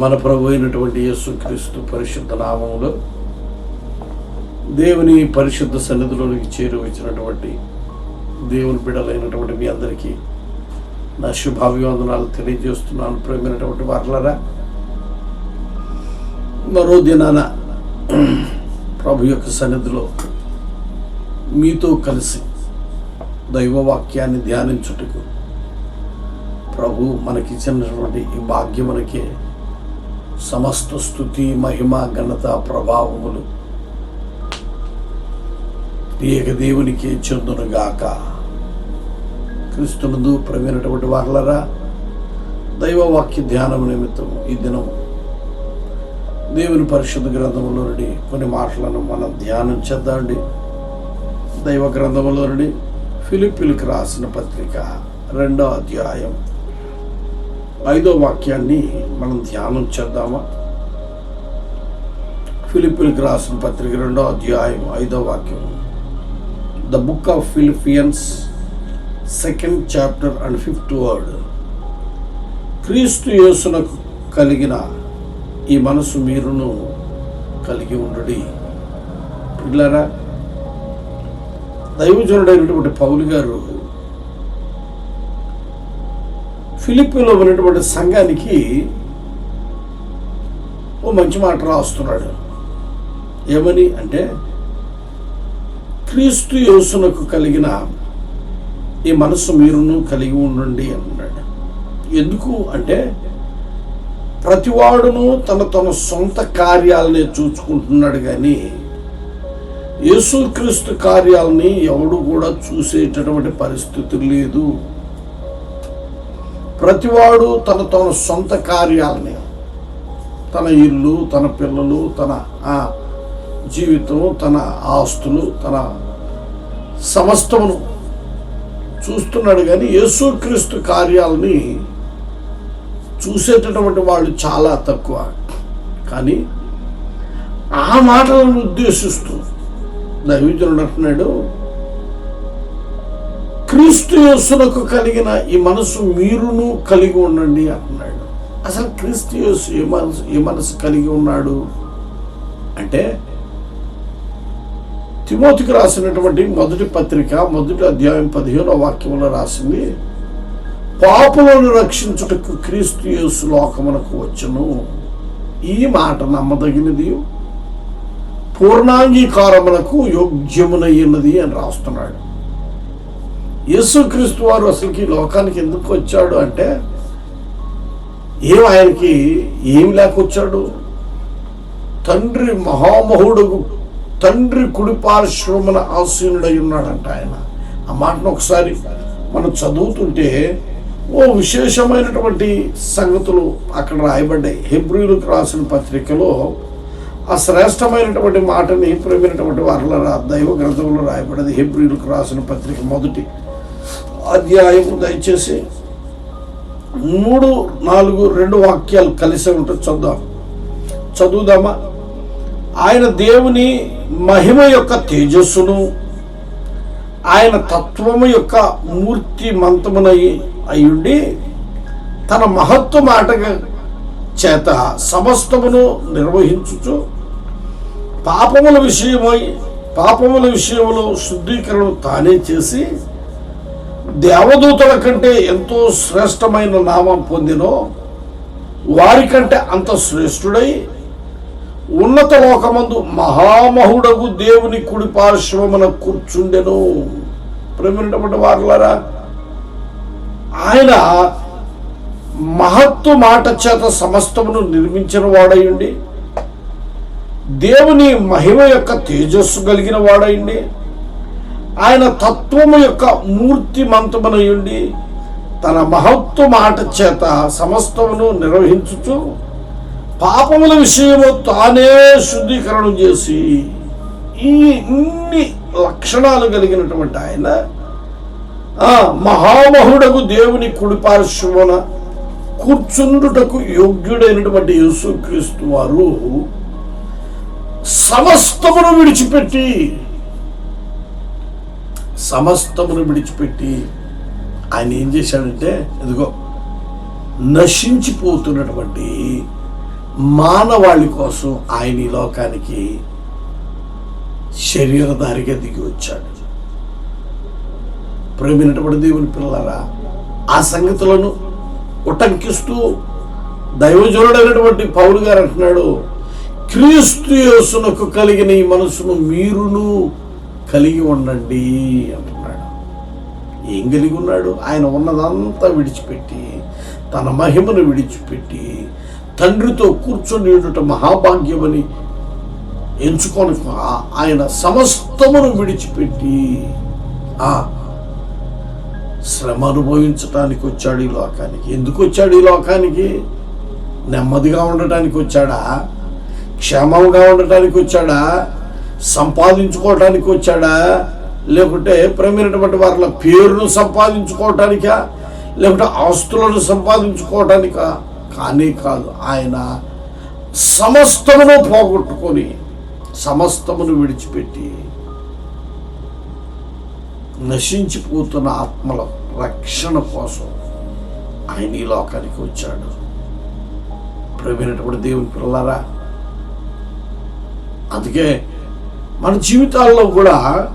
మన ప్రభు అయినటువంటి యేసుక్రీస్తు పరిశుద్ధ నామంలో దేవుని పరిశుద్ధ సన్నిధిలోనికి చేరువచ్చినటువంటి దేవుని బిడలైనటువంటి మీ అందరికీ నా శుభాభివందనాలు తెలియజేస్తున్నాను. ప్రేమైనటువంటి వారలరా మరో దినాన ప్రభు యొక్క సన్నిధిలో మీతో కలిసి దైవవాక్యాన్ని ధ్యానించుటకు ప్రభు మనకిచ్చినటువంటి ఈ భాగ్యమునకే సమస్త స్థుతి మహిమ ఘనత ప్రభావములు ఏక దేవునికి చెందునుగాక. క్రీస్తునందు ప్రవీణటువంటి వార్లరా దైవవాక్య ధ్యానం నిమిత్తం ఈ దినం దేవుని పరిశుద్ధ గ్రంథములో నుండి కొన్ని మాటలను మనం ధ్యానం చేద్దామండి. దైవ గ్రంథములో నుండి ఫిలిపిలకు రాసిన పత్రిక రెండో అధ్యాయం ఐదో వాక్యాన్ని మనం ధ్యానం చేద్దామా? ఫిలిపిల్ రాసిన పత్రిక రెండో అధ్యాయం ఐదో వాక్యం. The book of Philippians second chapter and fifth word క్రీస్తు యేసునకు కలిగిన ఈ మనసు మీరును కలిగి ఉండడి. పిల్లరా దైవజనుడైనటువంటి పౌలు గారు ఫిలిపిలో ఉన్నటువంటి సంఘానికి ఓ మంచి మాట రాస్తున్నాడు. ఏమని అంటే క్రీస్తు యోసునకు కలిగిన ఈ మనసు మీరును కలిగి ఉండండి అన్నాడు. ఎందుకు అంటే ప్రతివాడును తన తన సొంత కార్యాలనే చూసుకుంటున్నాడు కానీ యేసుక్రీస్తు కార్యాలని ఎవడు కూడా చూసేటటువంటి పరిస్థితి లేదు. ప్రతివాడు తన తన సొంత కార్యాలని తన ఇల్లు తన పిల్లలు తన ఆ, జీవితం తన ఆస్తులు తన సమస్తమును చూస్తున్నాడు కానీ యేసుక్రీస్తు కార్యాలని చూసేటటువంటి వాళ్ళు చాలా తక్కువ. కానీ ఆ మాటలను ఉద్దేశిస్తూ దైవజనుడు అంటున్నాడు క్రీస్తు యేసునకు కలిగిన ఈ మనసు మీరును కలిగి ఉండండి అంటున్నాడు. అసలు క్రీస్తు యేసు ఏ మనసు ఏ మనసు కలిగి ఉన్నాడు? అంటే తిమోతికి రాసినటువంటి మొదటి పత్రిక మొదటి అధ్యాయం పదిహేనో వాక్యంలో రాసింది పాపులను రక్షించుటకు క్రీస్తు యేసు లోకమునకు వచ్చును. ఈ మాట నమ్మదగినది పూర్ణాంగీకారమునకు యోగ్యమునయ్యినది అని రాస్తున్నాడు. యేసుక్రీస్తు వారు అసలుకి లోకానికి ఎందుకు వచ్చాడు అంటే ఏం ఆయనకి ఏమి లేకొచ్చాడు తండ్రి మహామహుడు తండ్రి కుడి పార్శ్వమున ఆసీనుడై ఉన్నాడంట ఆయన. ఆ మాటను ఒకసారి మనం చదువుతుంటే ఓ విశేషమైనటువంటి సంగతులు అక్కడ రాయబడ్డాయి. హెబ్రిలకు రాసిన పత్రికలో ఆ శ్రేష్టమైనటువంటి మాటని ప్రేమైనటువంటి వారిలో దైవ గ్రంథంలో రాయబడ్డది. హెబ్రిలకు రాసిన పత్రిక మొదటి అధ్యాయము దయచేసి మూడు నాలుగు రెండు వాక్యాలు కలిసి ఉంటుంది చదుదాం చదువుదామా? ఆయన దేవుని మహిమ యొక్క తేజస్సును ఆయన తత్వము యొక్క మూర్తి మంతమునై అయ్యుండి తన మహత్వ మాట చేత సమస్తమును నిర్వహించుచు పాపముల విషయమై పాపముల విషయంలో శుద్ధీకరణ తానే చేసి దేవదూతల కంటే ఎంతో శ్రేష్టమైన నామం పొందినో వారికంటే అంత శ్రేష్ఠుడై ఉన్నత లోకమందు మహామహుడగు దేవుని కుడి పార్శ్వమున కూర్చుండెను. ప్రేమినటువంటి వారులారా ఆయన మహత్తు మాట చేత సమస్తమును నిర్మించిన వాడయుండి దేవుని మహిమ యొక్క తేజస్సు కలిగిన వాడయుండి ఆయన తత్వము యొక్క మూర్తి మంతమునయుండి తన మహత్వ మాట చేత సమస్తమును నిర్వహించుచు పాపముల విషయము తానే శుద్ధీకరణం చేసి ఈ ఇన్ని లక్షణాలు కలిగినటువంటి ఆయన ఆ మహామహుడకు దేవుని కుడిపార్శ్వమున కూర్చుండుటకు యోగ్యుడైనటువంటి యేసుక్రీస్తు వారు సమస్తమును విడిచిపెట్టి సమస్తమును విడిచిపెట్టి ఆయన ఏం చేశాడంటే ఇదిగో నశించిపోతున్నటువంటి మానవాళి కోసం ఆయన ఈ లోకానికి శరీరధారిగా దిగి వచ్చాడు. ప్రేమినటువంటి దేవుని పిల్లలారా ఆ సంగతులను ఉటంకిస్తూ దైవజనుడైనటువంటి పౌలు గారు అంటున్నాడు క్రీస్తు యేసునకు కలిగిన ఈ మనసును మీరును కలిగి ఉండండి అంటున్నాడు. ఏం కలిగి ఉన్నాడు? ఆయన ఉన్నదంతా విడిచిపెట్టి తన మహిమను విడిచిపెట్టి తండ్రితో కూర్చొని ఉండటం మహాభాగ్యమని ఎంచుకొని ఆయన సమస్తమును విడిచిపెట్టి ఆ శ్రమ అనుభవించటానికి వచ్చాడు ఈ లోకానికి. ఎందుకు వచ్చాడు ఈ లోకానికి? నెమ్మదిగా ఉండటానికి వచ్చాడా? క్షేమంగా ఉండటానికి వచ్చాడా? సంపాదించుకోవటానికి వచ్చాడా? లేకుంటే ప్రేమైనటువంటి వారి పేరును సంపాదించుకోవటానికా? లేకుంటే ఆస్తులను సంపాదించుకోవటానికా? కానీ కాదు ఆయన సమస్తమును పోగొట్టుకొని సమస్తమును విడిచిపెట్టి నశించిపోతున్న ఆత్మల రక్షణ కోసం ఆయన ఈ లోకానికి వచ్చాడు. ప్రేమైనటువంటి దేవుని పిల్లరా అందుకే మన జీవితాల్లో కూడా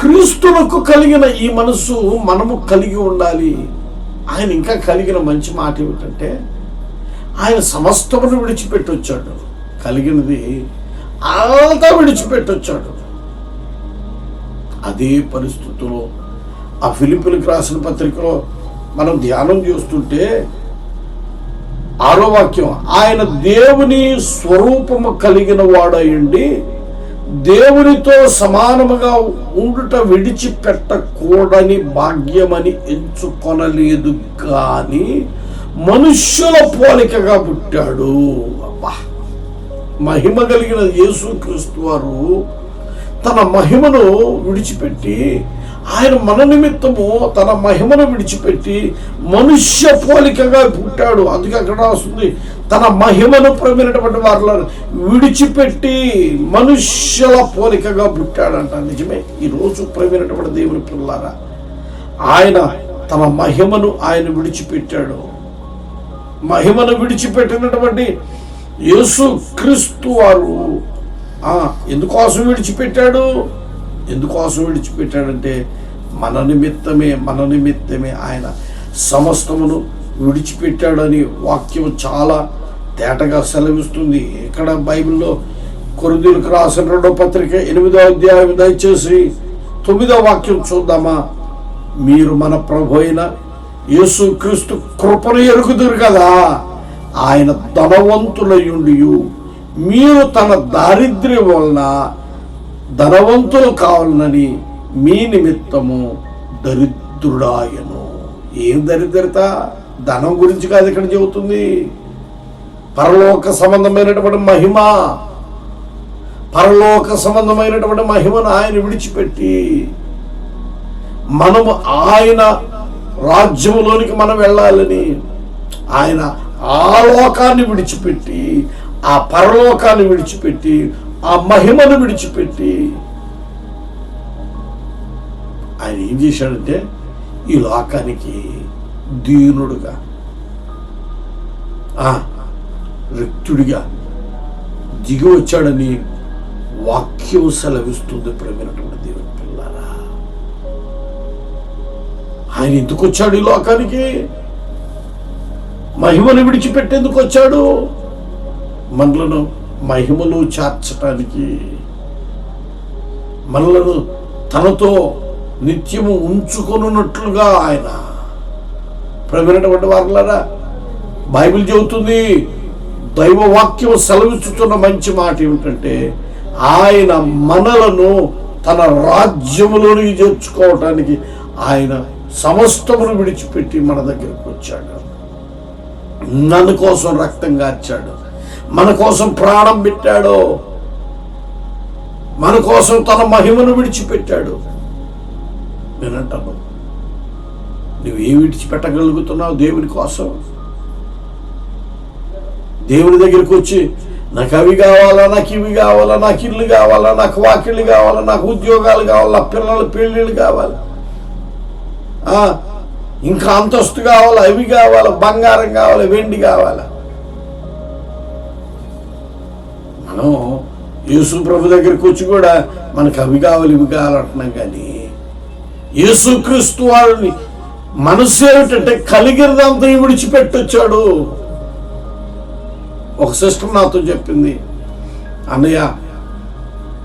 క్రీస్తులకు కలిగిన ఈ మనసు మనము కలిగి ఉండాలి. ఆయన ఇంకా కలిగిన మంచి మాట ఏమిటంటే ఆయన సమస్తమును విడిచిపెట్టొచ్చాడు. కలిగినది అంతా విడిచిపెట్టొచ్చాడు. అదే పరిస్థితుల్లో ఆ ఫిలిపిలకు రాసిన పత్రికలో మనం ధ్యానం చేస్తుంటే ఆరో వాక్యం ఆయన దేవుని స్వరూపము కలిగిన వాడయుండి దేవునితో సమానముగా ఉండుట విడిచిపెట్టకూడని భాగ్యమని ఎంచుకొనలేదు కానీ మనుష్యుల పోలికగా పుట్టాడు. అబ్బా! మహిమ కలిగిన యేసుక్రీస్తు వారు తన మహిమను విడిచిపెట్టి ఆయన మన నిమిత్తము తన మహిమను విడిచిపెట్టి మనుష్య పోలికగా పుట్టాడు. అందుకే అక్కడ వస్తుంది తన మహిమను ప్రమినటువంటి వారిలో విడిచిపెట్టి మనుష్యుల పోలికగా పుట్టాడంట. నిజమే ఈరోజు ప్రమినటువంటి దేవుని పిల్లారా ఆయన తన మహిమను ఆయన విడిచిపెట్టాడు. మహిమను విడిచిపెట్టినటువంటి యేసు క్రీస్తు వారు ఎందుకోసం విడిచిపెట్టాడు? ఎందుకోసం విడిచిపెట్టాడంటే మన నిమిత్తమే మన నిమిత్తమే ఆయన సమస్తమును విడిచిపెట్టాడని వాక్యం చాలా తేటగా సెలవిస్తుంది. ఇక్కడ బైబిల్లో కొరిందీలకు రాసిన రెండో పత్రిక ఎనిమిదో అధ్యాయం దయచేసి తొమ్మిదో వాక్యం చూద్దామా? మీరు మన ప్రభు అయిన యేసుక్రీస్తు కృపను ఎరుగుదురు కదా. ఆయన ధనవంతులయుండి మీరు తన దారిద్ర్యం వలన ధనవంతులు కావాలని మీ నిమిత్తము దరిద్రుడాయను. ఏం దరిద్రత? ధనం గురించి కాదు ఇక్కడ చెబుతుంది. పరలోక సంబంధమైనటువంటి మహిమ. పరలోక సంబంధమైనటువంటి మహిమను ఆయన విడిచిపెట్టి మనము ఆయన రాజ్యములోనికి మనం వెళ్ళాలని ఆయన ఆ లోకాన్ని విడిచిపెట్టి ఆ పరలోకాన్ని విడిచిపెట్టి ఆ మహిమను విడిచిపెట్టి ఆయన ఏం చేశాడంటే ఈ లోకానికి దీనుడుగా ఆ, రిక్తుడిగా దిగి వచ్చాడని వాక్యం సెలవిస్తుంది ప్రేమైనటువంటి దేవుని పిల్లారా. ఆయన ఎందుకు వచ్చాడు ఈ లోకానికి? మహిమను విడిచిపెట్టేందుకు వచ్చాడు? మనలను మహిమను చేర్చటానికి మనలను తనతో నిత్యము ఉంచుకొనున్నట్లుగా ఆయన. ప్రవీణటువంటి వారులరా బైబిల్ చెబుతుంది దైవ వాక్యం సెలవిస్తున్న మంచి మాట ఏమిటంటే ఆయన మనలను తన రాజ్యములోనికి చేర్చుకోవటానికి ఆయన సమస్తమును విడిచిపెట్టి మన దగ్గరకు వచ్చాడు. నన్ను కోసం రక్తం కార్చాడు మన కోసం ప్రాణం పెట్టాడో మన కోసం తన మహిమను విడిచిపెట్టాడు. నేనంటాను నువ్వు ఏం విడిచిపెట్టగలుగుతున్నావు దేవుని కోసం? దేవుని దగ్గరికి వచ్చి నాకు అవి కావాలా నాకు ఇవి కావాలా నాకు ఇల్లు కావాలా నాకు వాకిళ్ళు కావాలా నాకు ఉద్యోగాలు కావాలా పిల్లల పెళ్ళిళ్ళు కావాలి. ఇంకా అంతస్తు కావాలా అవి కావాలా బంగారం కావాలా వెండి కావాలా. మనం యేసు ప్రభు దగ్గరికి వచ్చి కూడా మనకు అవి కావాలి ఇవి కావాలంటున్నాం కానీ యేసుక్రీస్తు వాళ్ళని మనసు ఏమిటంటే కలిగినదంతా విడిచిపెట్టొచ్చాడు. ఒక సిస్టర్ నాతో చెప్పింది అన్నయ్య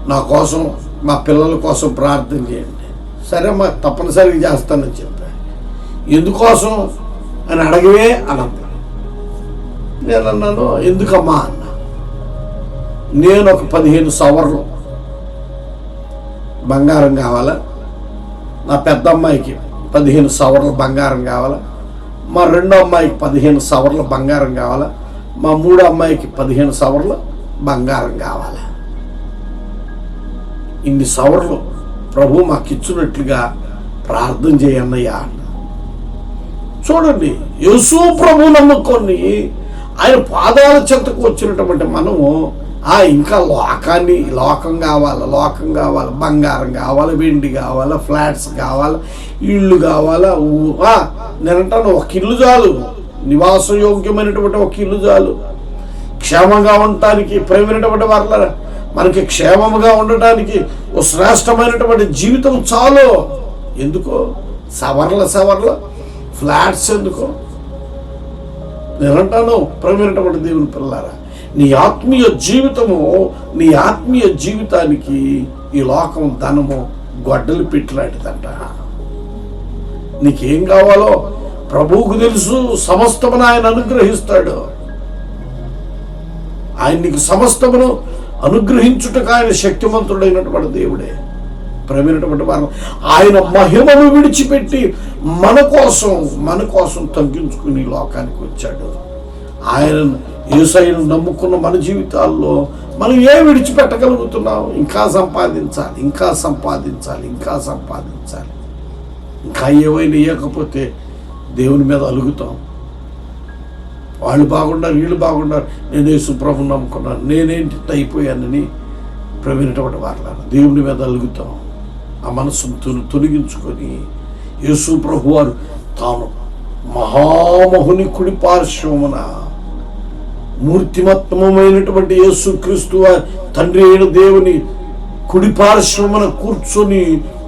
నా కోసం మా పిల్లల కోసం ప్రార్థన చేయండి. సరే అమ్మా తప్పనిసరిగా చేస్తానని చెప్పా. ఎందుకోసం? అని అడగవే అనంది నేను అన్నాను ఎందుకమ్మా? అన్న నేను ఒక పదిహేను సవర్లు. బంగారం కావాలా? నా పెద్ద అమ్మాయికి పదిహేను సవర్లు బంగారం కావాలా? మా రెండో అమ్మాయికి పదిహేను సవర్లు బంగారం కావాలా? మా మూడో అమ్మాయికి పదిహేను సవర్లు బంగారం కావాలా? ఇన్ని సవర్లు ప్రభు మాకు ఇచ్చినట్లుగా ప్రార్థన చేయన్నయ్యా అన్న. చూడండి యేసు ప్రభు నమ్ముకొని ఆయన పాదాల చెంతకు వచ్చినటువంటి మనము ఇంకా లోకాన్ని లోకం కావాలి లోకం కావాలి బంగారం కావాలి వెండి కావాలా ఫ్లాట్స్ కావాలా ఇళ్ళు కావాలా ఊహా నేనంటాను ఒక ఇల్లు చాలు. నివాసయోగ్యమైనటువంటి ఒక ఇల్లు చాలు. క్షేమంగా ఉండటానికి ప్రేమైనటువంటి వాళ్ళ మనకి క్షేమముగా ఉండటానికి ఓ శ్రేష్టమైనటువంటి జీవితం చాలు. ఎందుకో? సవర్ల సవర్ల ఫ్లాట్స్ ఎందుకో? నేనంటాను ప్రేమైనటువంటి దేవుని పిల్లారా నీ ఆత్మీయ జీవితము నీ ఆత్మీయ జీవితానికి ఈ లోకం ధనము గొడ్డలు పెట్టిలాంటిదంట నీకేం కావాలో ప్రభువుకు తెలుసు సమస్తమును ఆయన అనుగ్రహిస్తాడు. ఆయన నీకు సమస్తమును అనుగ్రహించుటకు ఆయన శక్తివంతుడైనటువంటి దేవుడే. ప్రవీణటువంటి వారు ఆయన మహిమను విడిచిపెట్టి మన కోసం మన కోసం తగ్గించుకుని ఈ లోకానికి వచ్చాడు. ఆయన ఏసైను నమ్ముకున్న మన జీవితాల్లో మనం ఏ విడిచిపెట్టగలుగుతున్నాం? ఇంకా సంపాదించాలి ఇంకా సంపాదించాలి ఇంకా సంపాదించాలి. ఇంకా ఏమైనా ఇవ్వకపోతే దేవుని మీద అలుగుతాం. వాళ్ళు బాగున్నారు వీళ్ళు బాగున్నారు. నేను యేసుప్రభు నమ్ముకున్నాను. నేనేంటి అయిపోయానని ప్రవీణటువంటి వారు దేవుని మీద అలుగుతాం. ఆ మనసును తొలి తొలగించుకొని యేసు ప్రభు వారు తాను మహామహుని కుడి పార్శ్వమున మూర్తిమత్తమైనటువంటి యేసుక్రీస్తు తండ్రి అయిన దేవుని కుడి పార్శ్వమున కూర్చొని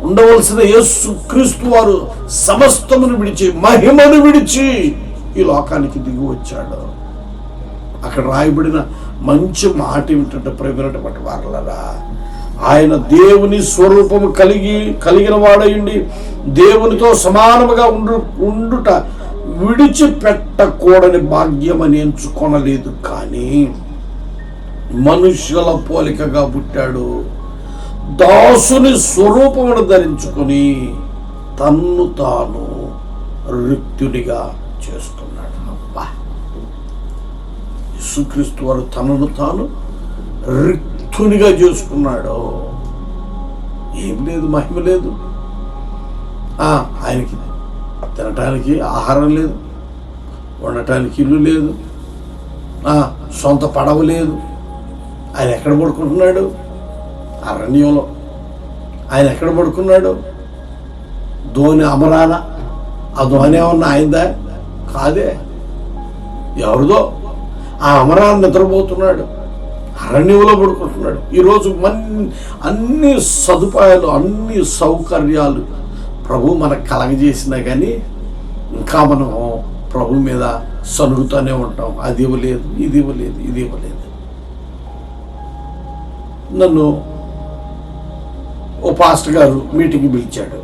ఉండవలసిన యేసుక్రీస్తు వారు సమస్తమును విడిచి మహిమను విడిచి ఈ లోకానికి దిగి వచ్చాడు. అక్కడ రాయబడిన మంచి మాట ఏమిటంటే ప్రేమైనటువంటి వారలరా ఆయన దేవుని స్వరూపము కలిగి కలిగిన వాడయుండి దేవునితో సమానముగా ఉండు ఉండుట విడిచిపెట్టకూడని భాగ్యం అని ఎంచుకొనలేదు కానీ మనుష్యుల పోలికగా పుట్టాడు. దాసుని స్వరూపమును ధరించుకొని తన్ను తాను రిక్తునిగా చేసుకున్నాడు అబ్బా! యేసుక్రీస్తు వారు తనను తాను రిక్తునిగా చేసుకున్నాడు. ఏం లేదు మహిమ లేదు. ఆయనకి తినటానికి ఆహారం లేదు. ఉండటానికి ఇల్లు లేదు. సొంత పడవ లేదు. ఆయన ఎక్కడ పడుకుంటున్నాడు? అరణ్యంలో. ఆయన ఎక్కడ పడుకున్నాడు? ధోని అమరాన. ఆ ధోని ఏమన్నా ఆయనదా కాదే. ఎవరిదో. ఆ అమరాన్ని నిద్రపోతున్నాడు. అరణ్యంలో పడుకుంటున్నాడు. ఈరోజు మన్ అన్ని సదుపాయాలు అన్ని సౌకర్యాలు ప్రభు మనకు కలగజేసినా కానీ ఇంకా మనం ప్రభు మీద సనుగుతూనే ఉంటాం. అది ఇవ్వలేదు ఇది ఇవ్వలేదు ఇది ఇవ్వలేదు. నన్ను ఓ పాస్టర్ గారు మీటింగ్ పిలిచాడు.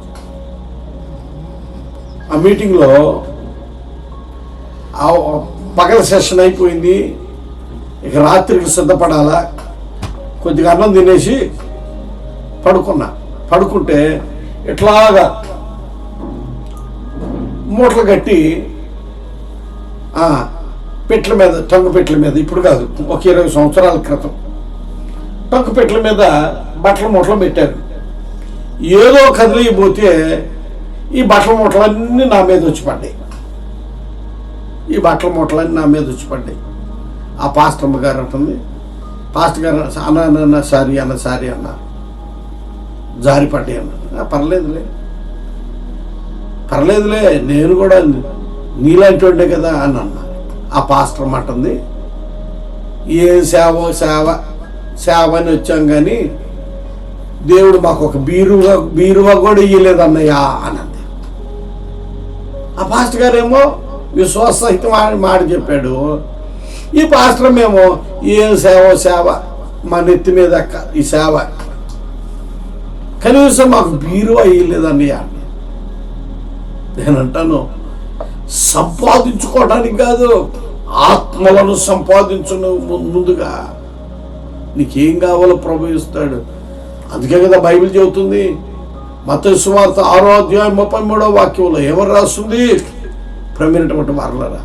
ఆ మీటింగ్లో ఆ పగల సెషన్ అయిపోయింది. ఇక రాత్రికి సిద్ధపడాలా? కొద్దిగా అన్నం తినేసి పడుకున్నా. పడుకుంటే ఇట్లాగా మూటలు కట్టి పెట్ల మీద టంగు పెట్ల మీద ఇప్పుడు కాదు ఒక ఇరవై సంవత్సరాల క్రితం టంగు పెట్ల మీద బట్టల మూటలు పెట్టారు. ఏదో కదిలిపోతే ఈ బట్టల మూటలన్నీ నా మీద వచ్చి పడ్డాయి. ఈ బట్టల మూటలన్నీ నా మీద వచ్చి పడ్డాయి. ఆ పాస్టమ్మ గారు అంటుంది పాస్టర్ గారు అన్న అన్న, సారీ అన్న సారీ అన్న జారి పడ్డాయి అన్న పర్లేదులే పర్లేదులే నేను కూడా నీలాంటి వాడే కదా అని అన్నా. ఆ పాస్టర్ అంటుంది ఏ సేవ సేవ సేవ అని వచ్చాం కానీ దేవుడు మాకు ఒక బీరువా బీరువా కూడా ఇయ్యలేదన్నయ్యా అనంది ఆ పాస్టర్ గారేమో విశ్వాసహితం మాట చెప్పాడు. ఈ పాస్టర్ మేము ఏం సేవ సేవ మా నెత్తి మీద ఈ సేవ కనీసం మాకు బీరువా నేను అంటాను సంపాదించుకోవడానికి కాదు ఆత్మలను సంపాదించను ముందుగా. నీకేం కావాలో ప్రభు ఇస్తాడు. అందుకే కదా బైబిల్ చెబుతుంది మత సువార్త ఆరో అధ్యాయం ముప్పై మూడో వాక్యంలో ఎవరు రాస్తుంది? ప్రమీనటువంటి వారలరా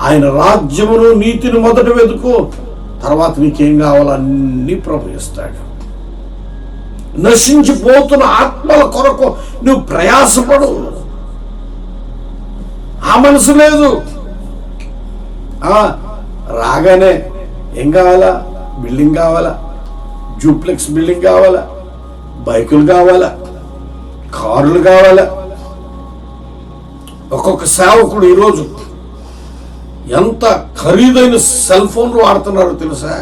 ఆయన రాజ్యమును నీతిని మొదట వెతుకు తర్వాత నీకేం కావాలో అన్ని ప్రభు ఇస్తాడు. నశించిపోతున్న ఆత్మల కొరకు నువ్వు ప్రయాసపడు. ఆ మనసు లేదు. రాగానే ఏం కావాలా? బిల్డింగ్ కావాలా? జూప్లెక్స్ బిల్డింగ్ కావాలా? బైకులు కావాలా? కారులు కావాలా? ఒక్కొక్క సేవకుడు ఈరోజు ఎంత ఖరీదైన సెల్ ఫోన్లు వాడుతున్నారో తెలుసా?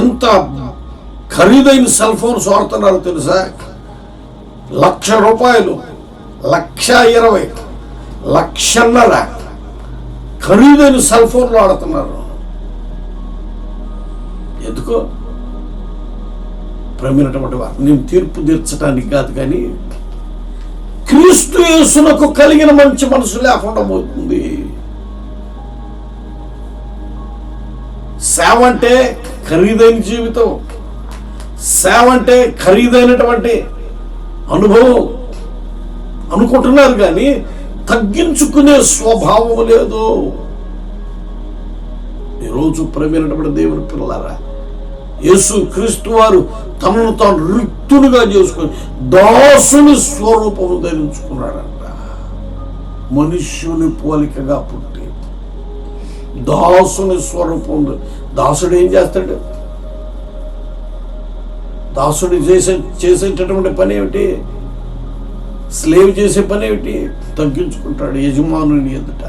ఎంత ఖరీదైన సెల్ ఫోన్స్ వాడుతున్నారో తెలుసా? లక్ష రూపాయలు లక్ష ఇరవై లక్షన్నర ఖరీదైన సెల్ ఫోన్లు వాడుతున్నారు. ఎందుకో? ప్రమినటువంటి వారు నేను తీర్పు తీర్చడానికి కాదు కానీ క్రీస్తు యేసునకు కలిగిన మంచి మనసు లేకుండా పోతుంది. సేవ అంటే ఖరీదైన జీవితం. సేవ అంటే ఖరీదైనటువంటి అనుభవం. అనుకుంటున్నారు కానీ తగ్గించుకునే స్వభావం లేదు. ఈరోజు ప్రవీణటువంటి దేవుని పిల్లరా యేసు క్రీస్తు వారు తమను తాను రిక్తులుగా చేసుకొని దాసుని స్వరూపము ధరించుకున్నాడంట. మనుష్యుని పోలికగా పుట్టి దాసుని స్వరూపం దాసుడు ఏం చేస్తాడు? దాసుడు చేసే చేసేటటువంటి పని ఏమిటి? స్లేవ్ చేసే పని ఏమిటి తగ్గించుకుంటాడు యజమానుని ఎదుట.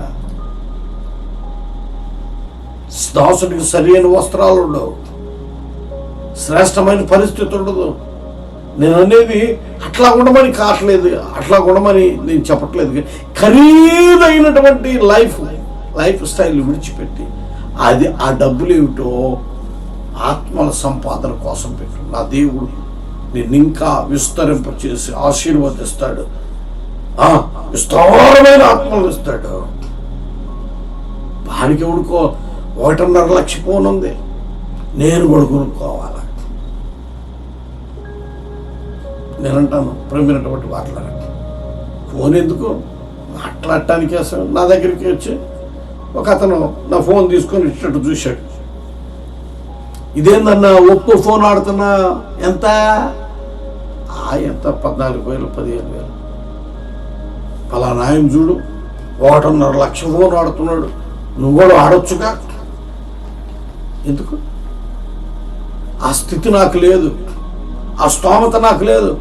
దాసుడికి సరైన వస్త్రాలు ఉండవు. శ్రేష్టమైన పరిస్థితి ఉండదు. నేను అనేది అట్లా ఉండమని కావట్లేదు. అట్లా ఉండమని నేను చెప్పట్లేదు. కానీ ఖరీదైనటువంటి లైఫ్ లైఫ్ స్టైల్ విడిచిపెట్టి అది ఆ డబ్బులు ఏమిటో ఆత్మల సంపాదన కోసం పెట్టు. నా దేవుడు నిన్ను ఇంకా విస్తరింపచేసి ఆశీర్వదిస్తాడు. ఆ, విస్తారమైన ఆత్మలు ఇస్తాడు. వాడికి ఎవడుకో ఒకటిన్నర లక్ష ఫోన్ ఉంది. నేను కూడా కొనుక్కోవాలి? నేనంటాను ప్రేమినటువంటి మాట్లాడండి ఫోన్ ఎందుకు? మాట్లాడటానికి అసలు నా దగ్గరికి వచ్చి ఒక అతను నా ఫోన్ తీసుకొని ఇచ్చినట్టు చూశాడు. ఇదేందన్నా ఒప్పో ఫోన్ ఆడుతున్నా ఎంత? ఆ ఎంత? పద్నాలుగు వేలు పదిహేను వేలు. ఫలానా ఆయన చూడు ఒకటిన్నర లక్ష ఫోన్ ఆడుతున్నాడు. నువ్వు కూడా ఆడొచ్చుగా? ఎందుకు? ఆ స్థితి నాకు లేదు. ఆ స్తోమత నాకు లేదు.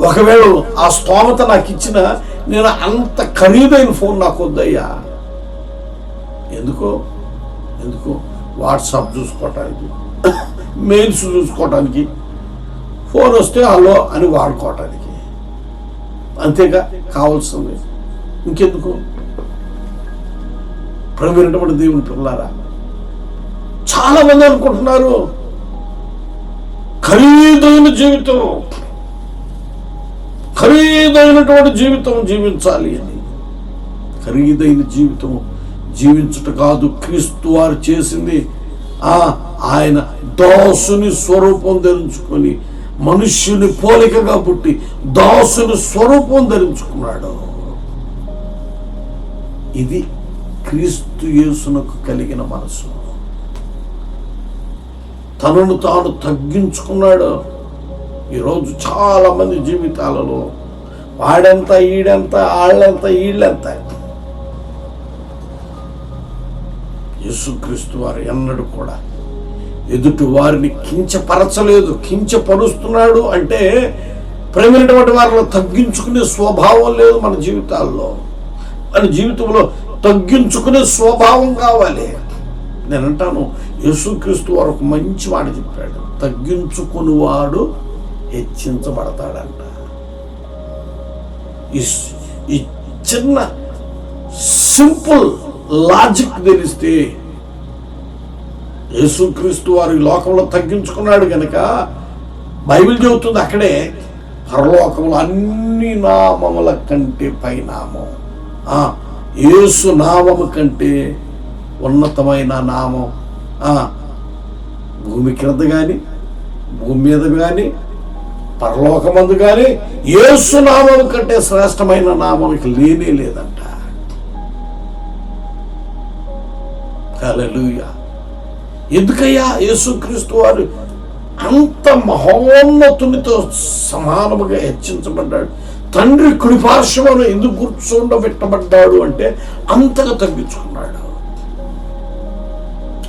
ఒకవేళ ఆ స్తోమత నాకు ఇచ్చిన నేను అంత ఖరీదైన ఫోన్ నాకు వద్దయ్యా. ఎందుకో? ఎందుకో? వాట్సాప్ చూసుకోవటానికి మెయిల్స్ చూసుకోవటానికి ఫోన్ వస్తే హలో అని వాడుకోవటానికి. అంతేగా కావాల్సింది. ఇంకెందుకు? ప్రవీణటువంటి దేవుని పిల్లారా చాలా మంది అనుకుంటున్నారు ఖరీదైన జీవితం ఖరీదైనటువంటి జీవితం జీవించాలి అని. ఖరీదైన జీవితం జీవించుట కాదు క్రీస్తు వారు చేసింది. ఆ ఆయన దాసుని స్వరూపం ధరించుకొని మనుష్యుని పోలికగా పుట్టి దాసుని స్వరూపం ధరించుకున్నాడు. ఇది క్రీస్తు యేసునకు కలిగిన మనసు. తనను తాను తగ్గించుకున్నాడు. ఈరోజు చాలా మంది జీవితాలలో వాడెంత ఈడెంత ఆళ్ళెంత ఈళ్ళెంత యేసుక్రీస్తు వారు ఎన్నడూ కూడా ఎదుటి వారిని కించపరచలేదు కించపరుస్తున్నాడు అంటే ప్రేమైనటువంటి వారిలో తగ్గించుకునే స్వభావం లేదు మన జీవితాల్లో. మన జీవితంలో తగ్గించుకునే స్వభావం కావాలి. నేను అంటాను యేసుక్రీస్తు వారు ఒక మంచి మాట చెప్పాడు తగ్గించుకునివాడు హెచ్చించబడతాడంట. ఈ చిన్న సింపుల్ లాజిక్ తెలిస్తే యేసుక్రీస్తు వారి లోకంలో తగ్గించుకున్నాడు గనక బైబిల్ చెబుతుంది అక్కడే పరలోకంలో అన్ని నామముల కంటే పైనామం. యేసు నామము కంటే ఉన్నతమైన నామం. భూమి క్రింద కానీ భూమి మీద కానీ పరలోకమందు కానీ యేసు నామం కంటే శ్రేష్టమైన నామం ఇక లేనే లేదంట. హల్లెలూయా ఎందుకయ్యా? యేసుక్రీస్తు వారు అంత మహోన్నతునితో సమానముగా హెచ్చించబడ్డాడు. తండ్రి కుడిపార్శ్వను ఎందుకు కూర్చోండబెట్టబడ్డాడు అంటే అంతగా తగ్గించుకున్నాడు.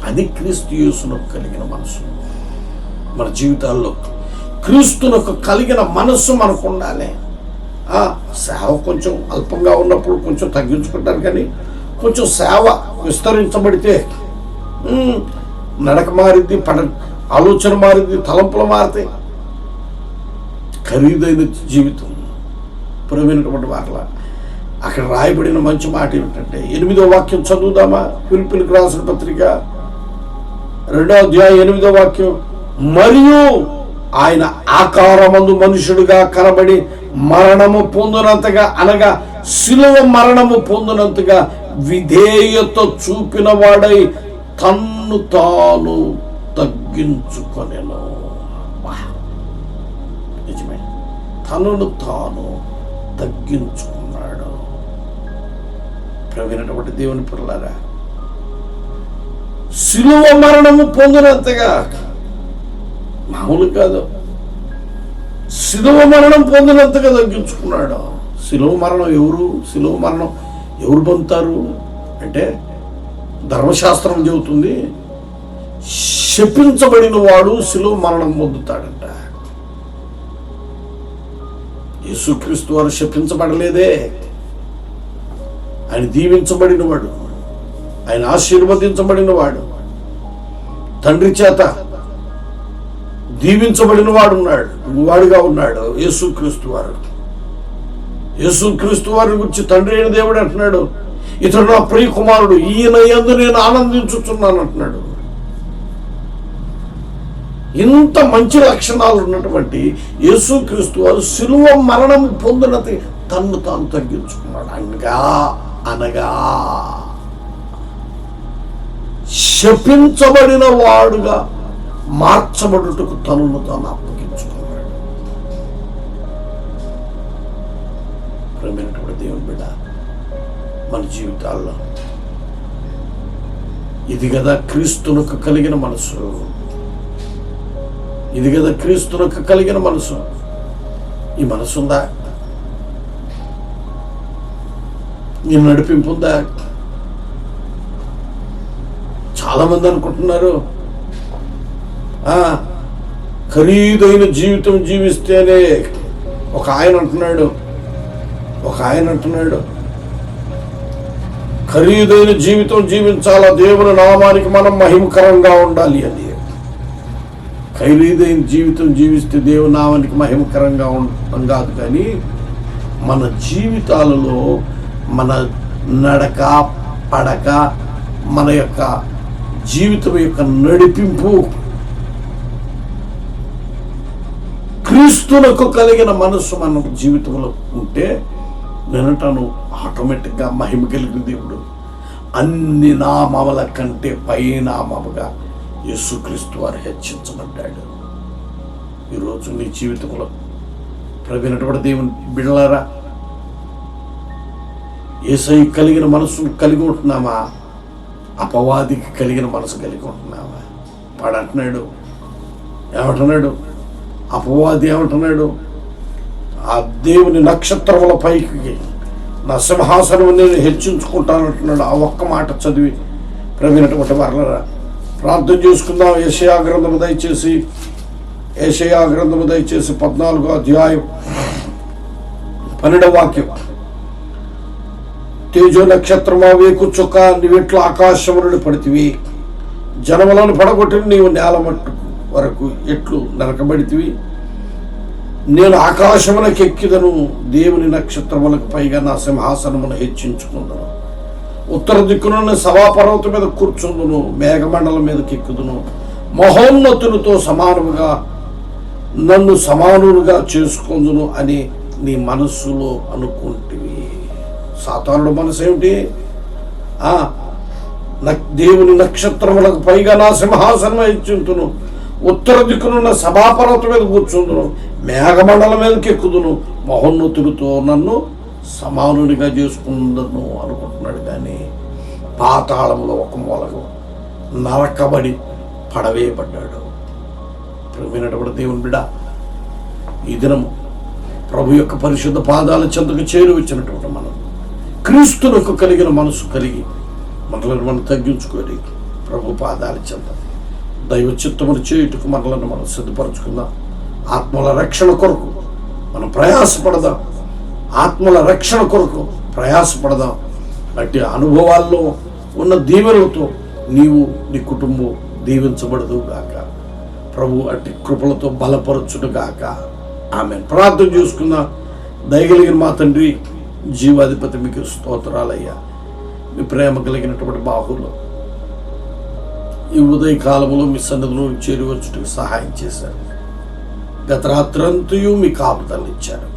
అది క్రీస్తు యేసునకు కలిగిన మనసు. మన జీవితాల్లో క్రీస్తునకు కలిగిన మనస్సు మనకు ఉండాలి సేవ కొంచెం అల్పంగా ఉన్నప్పుడు కొంచెం తగ్గించుకుంటారు కానీ కొంచెం సేవ విస్తరించబడితే నడక మారింది పడ ఆలోచన మారింది తలంపులు మారితే ఖరీదైన జీవితం. పురమైనటువంటి మాటల అక్కడ రాయబడిన మంచి మాట ఏమిటంటే ఎనిమిదో వాక్యం చదువుదామా? పిలుపులకు రాసిన పత్రిక రెండో అధ్యాయం ఎనిమిదో వాక్యం మరియు ఆయన ఆకారమందు మనుషుడుగా కనబడి మరణము పొందినంతగా అనగా శిలువ మరణము పొందినంతగా విధేయత చూపిన వాడై తన్ను తాను తగ్గించుకొనెను. నిజమే. తనను తాను తగ్గించుకున్నాడు. ప్రవీణటువంటి దేవుని పిల్లరా శిలువ మరణము పొందినంతగా మామూలు కాదు. శిలువ మరణం పొందినంతగా తగ్గించుకున్నాడు. శిలువ మరణం ఎవరు? శిలువ మరణం ఎవరు పొందుతారు? అంటే ధర్మశాస్త్రం చెబుతుంది శపించబడిన వాడు శిలువ మరణం పొందుతాడంట. యేసుక్రీస్తు వారు శపించబడలేదే. ఆయన దీవించబడిన వాడు ఆయన ఆశీర్వదించబడిన వాడు తండ్రి చేత దీవించబడిన వాడు ఉన్నాడు వాడుగా ఉన్నాడు యేసుక్రీస్తు వారు. యేసుక్రీస్తు వారి గురించి తండ్రి అయిన దేవుడు అంటున్నాడు ఇతడు నా ప్రియ కుమారుడు ఈయన ఎందు నేను ఆనందించుతున్నాను అంటున్నాడు ఇంత మంచి లక్షణాలు ఉన్నటువంటి యేసుక్రీస్తు వారు శిలువ మరణం పొందిన తన్ను తాను తగ్గించుకున్నాడు. అనగా అనగా శపించబడిన వాడుగా మార్చబడుటకు తనను తాను అప్పగించుకున్నాడు మన జీవితాల్లో. ఇది కదా క్రీస్తునకు కలిగిన మనసు. ఇది కదా క్రీస్తునకు కలిగిన మనసు. ఈ మనసు ఉందా నేను నడిపింపు ఉందా చాలామంది అనుకుంటున్నారు. ఖరీదైన జీవితం జీవిస్తేనే ఒక ఆయన అంటున్నాడు. ఒక ఆయన అంటున్నాడు. ఖరీదైన జీవితం జీవించాలా? దేవుని నామానికి మనం మహిమకరంగా ఉండాలి అని. ఖరీదైన జీవితం జీవిస్తే దేవుని నామానికి మహిమకరంగా ఉండటం కాదు కానీ మన జీవితాలలో మన నడక పడక మన యొక్క జీవితం యొక్క నడిపింపు క్రీస్తునకు కలిగిన మనసు మన జీవితంలో ఉంటే నేనంటాను ఆటోమేటిక్గా మహిమ కలిగిన దేవుడు. అన్ని నామముల కంటే పైనామముగా యేసుక్రీస్తు వారు హెచ్చించబడ్డాడు. ఈరోజు నీ జీవితంలో ప్రవీణటువంటి దేవుని బిడలారా ఏసై కలిగిన మనసు కలిగి ఉంటున్నామా అపవాదికి కలిగిన మనసు కలిగి ఉంటున్నావా? వాడు అంటున్నాడు ఏమంటున్నాడు? అపవాది ఏమంటున్నాడు? ఆ దేవుని నక్షత్రముల పైకి నా సింహాసనం నేను హెచ్చించుకుంటానంటున్నాడు. ఆ ఒక్క మాట చదివి ప్రవీణటువంటి వర్లరా ప్రార్థన చేసుకుందాం. ఏషయా గ్రంథము దయచేసి ఏషయా గ్రంథము దయచేసి పద్నాలుగో అధ్యాయం పన్నెండవ వాక్యం. తేజో నక్షత్రమా వేకు చుక్క నీవిట్లో ఆకాశములను పడితివి జనములను పడగొట్టి నీవు నేల మట్టు వరకు ఎట్లు నరకబడితివి. నేను ఆకాశములకు ఎక్కిదను దేవుని నక్షత్రములకు పైగా నా సింహాసనమును హెచ్చించుకుందను ఉత్తర దిక్కున సభాపర్వతం మీద కూర్చుందును మేఘమండలం మీదకి ఎక్కుదును మహోన్నతులతో సమానముగా నన్ను సమానులుగా చేసుకుందును అని నీ మనస్సులో అనుకుంటివి. సాతానుడు మనసు ఏమిటి? ఆ, దేవుని నక్షత్రములకు పైగా నా సింహాసనం ఇచ్చుంటును ఉత్తర దిక్కునున్న సభాపర్వతం మీద కూర్చుందును. మేఘమండలం మీదకి ఎక్కుదును మహోన్నతుడితో నన్ను సమానునిగా చేసుకుందను అనుకుంటున్నాడు కానీ పాతాళంలో ఒక మూలకు నరకబడి పడవేయబడ్డాడు. ప్రేమైనటువంటి దేవుని బిడ ఈ దినము ప్రభు యొక్క పరిశుద్ధ పాదాల చెంతకు చేరువచ్చినటువంటి మనం క్రీస్తులకు కలిగిన మనసు కలిగి మనలను మనం తగ్గించుకొని ప్రభు పాదాల చెంత దైవ చిత్తమును చేయుటకు మనలను మనం సిద్ధపరచుకుందాం. ఆత్మల రక్షణ కొరకు మనం ప్రయాసపడదాం. ఆత్మల రక్షణ కొరకు ప్రయాసపడదాం. అట్టి అనుభవాల్లో ఉన్న దీవెనలతో నీవు నీ కుటుంబం దీవించబడదు గాక. ప్రభు అట్టి కృపలతో బలపరచుడు గాక. ఆమె ప్రార్థన చేసుకున్న దయగలిగిన మా తండ్రి జీవాధిపతి మీకు స్తోత్రాలయ్యా. మీ ప్రేమ కలిగినటువంటి బాహులు. ఈ ఉదయ కాలంలో మీ సన్నిధిలో చేరువచ్చుటకు సహాయం చేశారు. గత రాత్రంతయు మీ కాపుదలు ఇచ్చారు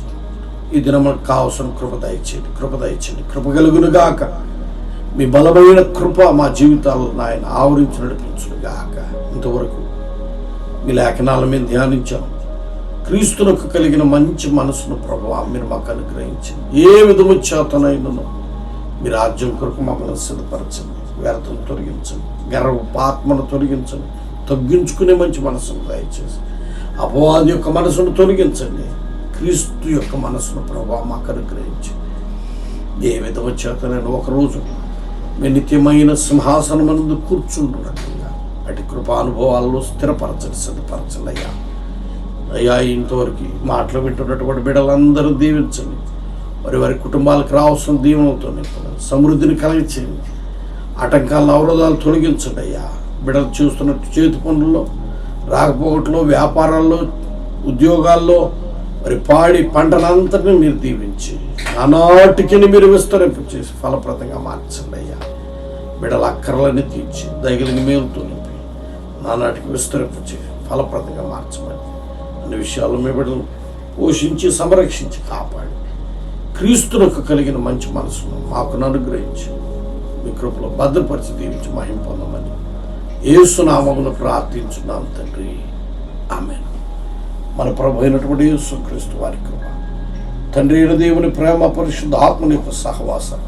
ఈ దినములకు మనకు కావలసిన కృప దయచేయండి కృప దయచేయండి కృప కలుగునుగాక మీ బలమైన కృప మా జీవితాలను ఆయన ఆవరించి నడిపించును గాక. ఇంతవరకు మీ లేఖనాల మీద ధ్యానించాం. క్రీస్తులకు కలిగిన మంచి మనసును ప్రభావ మీరు మాకు అనుగ్రహించింది. ఏ విధము చేతనైనను మీ రాజ్యం కొరకు మమ్మల్ని సిద్ధపరచండి వ్యర్థం తొలగించండి గర్వపాత్మను తొలగించండి తగ్గించుకునే మంచి మనసును దయచేసి అపవాది యొక్క మనసును తొలగించండి. క్రీస్తు యొక్క మనసును ప్రభావ మాకు అనుగ్రహించండి ఏ విధము చేతనైనా ఒకరోజు మీ నిత్యమైన సింహాసనమందు కూర్చుంటున్నట్టుగా అటు కృపానుభవాల్లో స్థిరపరచండి సిద్ధపరచండి అయ్యా. అయ్యా ఇంతవరకు మాటలు వింటున్నటువంటి బిడ్డలందరూ దీవించండి. వారి వారి కుటుంబాలకు రావాల్సిన దీవెనలతో నింపండి. సమృద్ధిని కలిగించండి. ఆటంకాల అవరోధాలు తొలగించండి అయ్యా. బిడ్డలు చూస్తున్నట్టు చేతి పనుల్లో రాకపోవట్లో వ్యాపారాల్లో ఉద్యోగాల్లో మరి పాడి పంటలంతటిని మీరు దీవించి నానాటికి మీరు విస్తరింపు చేసి ఫలప్రదంగా మార్చండి అయ్యా. బిడల అక్కర్లన్నీ తీర్చి దగిలిని మేలుతో నింపి నానాటికి విస్తరింపు చేసి ఫలప్రదంగా మార్చమని అన్ని విషయాలు మీ బిడ్డలు పోషించి సంరక్షించి కాపాడి క్రీస్తునకు కలిగిన మంచి మనసును మాకు అనుగ్రహించి మీ కృపలో భద్రపరిచి దీవించి మహిం పొందమని ఏసునామమును ప్రార్థించున్నాం తండ్రి. ఆమె మన ప్రభు అయినటువంటి యేసుక్రీస్తు వారి కృప. తండ్రి అయిన దేవుని ప్రేమ పరిశుద్ధ ఆత్మని యొక్క సహవాసం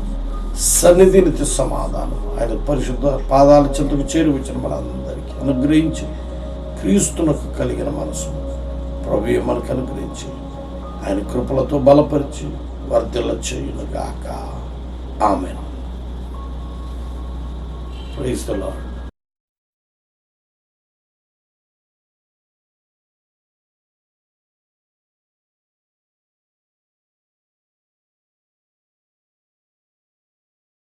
సన్నిధి నిత్య సమాధానం. ఆయన పరిశుద్ధ పాదాల చెంతకు చేరువచ్చిన మన మనందరికీ అనుగ్రహించి క్రీస్తునకు కలిగిన మనసు ప్రభు మనకు అనుగ్రహించి ఆయన కృపలతో బలపరిచి వర్ధిల్ల చేయునుగాక. ఆమెను. Praise the Lord.